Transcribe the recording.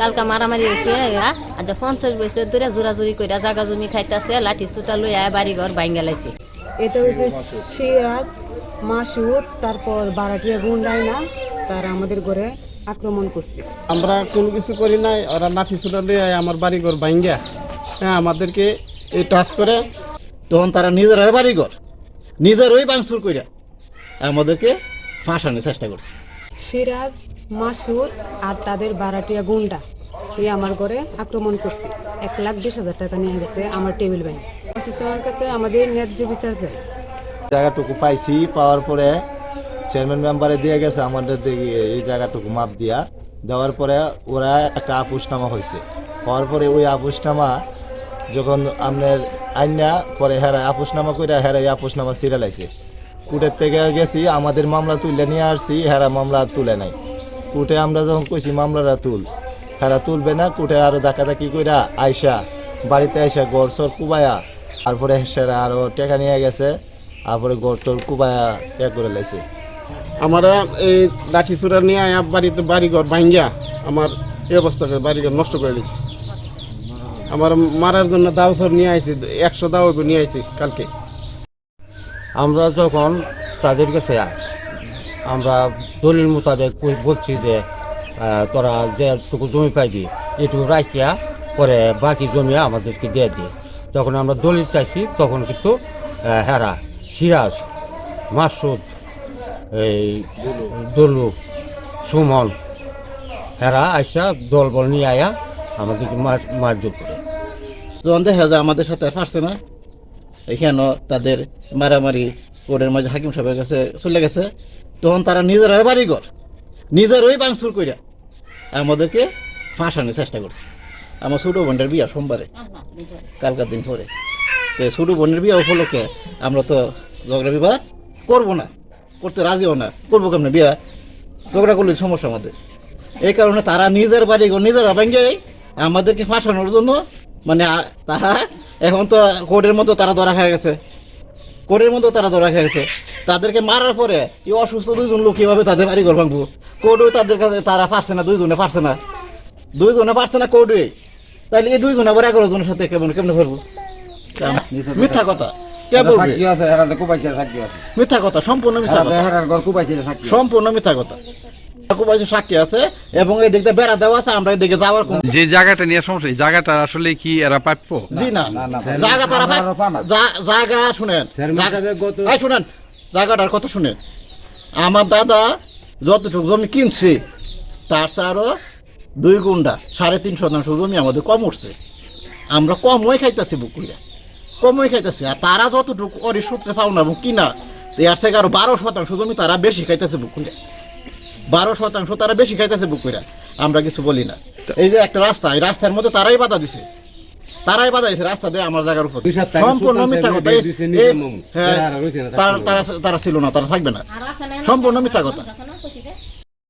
কালকা মারামারি হয়েছে এরা। আজ পঞ্চাশ বছর ধরে জোরাজুরি কইরা জাগা জমি খাইতেছে লাঠি সুতা লই আয় বাড়ি ঘর ভাঙ্গা লাইছে। এটা হচ্ছে সিরাজ মাসুদ তারপর বারাটিয়া গুন্ডাই না তারা আমাদের ঘরে আক্রমণ করছে। আমরা কোনো কিছু করি নাই ওরা লাঠি ছুটা দিয়ে আমার বাড়ি ঘর ভাঙ্গা হ্যাঁ আমাদেরকে এই টাচ করে। তখন তারা নিজের বাড়ি ঘর নিজের ওই বাংসুর কইরা আমাদেরকে ফাঁসানোর চেষ্টা করছে। সিরাজ মাসুদ আর তাদের বারাটিয়া গুন্ডা। এই আমার ঘরে আক্রমণ করছে। এক লাখ বিশ হাজার টাকা নিয়ে গেছে আমার টেবিল ব্যাংক। প্রশাসনের কাছে আমাদের ন্যায্য বিচার চাই। জায়গাটুকু পাইছি, পাওয়ার পরে চেয়ারম্যান মেম্বারে দিয়ে গেছে আমাদের এই জায়গাটুকু মাপ দিয়া। দেওয়ার পরে ওরা একটা আপুসনামা হয়েছে হওয়ার পরে ওই আপুসনামা যখন আপনার আইনা পরে হেরা আপুসনামা করে হেরা এই আপুসনামা সিরিয়ালাইছে কুটের থেকে গেছি, আমাদের মামলা তুলে নিয়ে আসছি, হেরা মামলা তুলে নাই। কোর্টে আমরা যখন কইছি মামলাটা তুল হেরা তুলবে না কোর্টে আরও ডাকাডাকি কইরা আইসা বাড়িতে আইসা গড় সর কুবায়া তারপরে সেরা আরও টেকা নিয়ে গেছে তারপরে গড় টর কুবায়া ইয়া করে লাইছে। আমরা এই লাঠি ছুটা নিয়ে আয়া বাড়িতে বাড়ি ঘর ভাঙ্গা আমার এই অবস্থা করে বাড়ি ঘর নষ্ট করে দিয়েছে। আমার মারার জন্য দাও সর নিয়ে আইছি একশো দাও নিয়ে আইছি কালকে। আমরা যখন তাদের কাছে আমরা দলিল মোতাবেক বলছি যে তোরা যেটুকু জমি পাইবি, এটুকু রাখিয়া পরে বাকি জমি আমাদেরকে দিয়ে দিয়ে যখন আমরা দলিল চাইছি, তখন কিন্তু হেরা, সিরাজ, মাসুদ, এই দলু, সুমন, হেরা আইসা দল বল নিয়ে আয়া আমাদেরকে মার, মারধর করে। যখন দেখা যায় আমাদের সাথে পারছে না, এখানেও তাদের মারামারি কোর্টের মাঝে হাকিম সাহেবের কাছে চলে গেছে। তখন তারা নিজের বাড়ি ঘর। নিজের ওই বাংসুর কইরা আমাদেরকে ফাঁসানোর চেষ্টা করছে। আমার ছোটো বোনের বিয়া সোমবারে, কালকার দিন পরে। তো ছোটো বোনের বিয়া উপলক্ষে আমরা তো ঝগড়া বিবাদ করব না, করতে রাজিও না। করব কেমন? বিয়া ঝগড়া করলে সমস্যা আমাদের। এই কারণে তারা নিজের বাড়ি নিজের ভেঙে আমাদেরকে ফাঁসানোর জন্য মানে তারা এখন তো কোর্টের মতো তারা ধরা খেয়ে গেছে। কোর্টের মতো তারা ধরা খেয়ে গেছে। তাদেরকে মারার পরে এই অসুস্থ দুইজন লোক কীভাবে তাদের বাড়ি ঘর ভাঙবো? কোর্টও তাদের কাছে তারা পারছে না দুইজনে পারছে না। দুইজনে পারছে না কোর্টে তাহলে এই দুইজনে আবার এগারো জনের সাথে কেমন কেমন করব মিথ্যা কথা। মিথ্যা সম্পূর্ণ মিথ্যা কথা। সাক্ষী আছে। সম্পূর্ণ মিথ্যা কথা। সাক্ষী আছে এবং এই দিকটা বেড়া দেওয়া আছে আমরা এদিকে যাওয়ার যে জায়গাটা নিয়ে সমস্যা এই জায়গাটা আসলে কি এরা প্রাপ্য জি না। না, না, জায়গা তারা জায়গা শুনেন শুনেন জায়গাটার কথা শুনে। আমার দাদা যতটুকু জমি কিনছে তার চেয়ে আরও দুই গুন্ডা সাড়ে তিন শতাংশ জমি আমাদের কম উঠছে। আমরা কমই খাইতেছি বুকুইরা কমই খাইতেছি। আর তারা যতটুকু অরি সূত্রে পাওনা এবং কিনা এর থেকে আরও বারো শতাংশ জমি তারা বেশি খাইতেছে বুকুইরা বারো শতাংশ তারা বেশি খাইতেছে বুকুইরা আমরা কিছু বলি না। এই যে একটা রাস্তা এই রাস্তার মধ্যে তারাই বাধা দিছে। তারাই বাদাইছে রাস্তা দিয়ে আমার জায়গার উপর। সম্পূর্ণ মিথ্যা কথা। হ্যাঁ, তারা ছিল না তারা থাকবে না। সম্পূর্ণ মিথ্যা কথা।